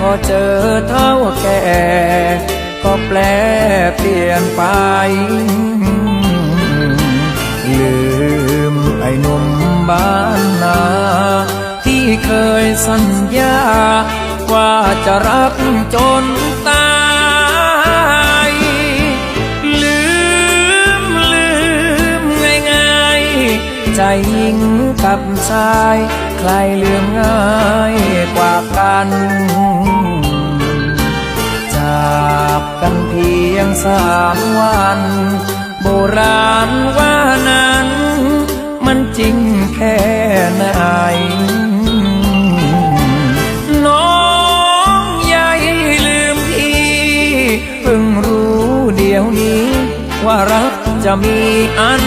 พอเจอเท่าแก่ ก็แปลเปลี่ยนไป ลืมไอ้นุ่มบ้านนา ที่เคยสัญญา ว่าจะรักจนตายลืมลืมง่ายๆ ใจหญิงกับชาย ใครเลืองง่าย สามวัน โบราณว่านั้น มันจริงแค่ไหนน้องใหญ่ลืมพี่เพิ่งรู้เดี๋ยวนี้ ว่ารักจะมีอัน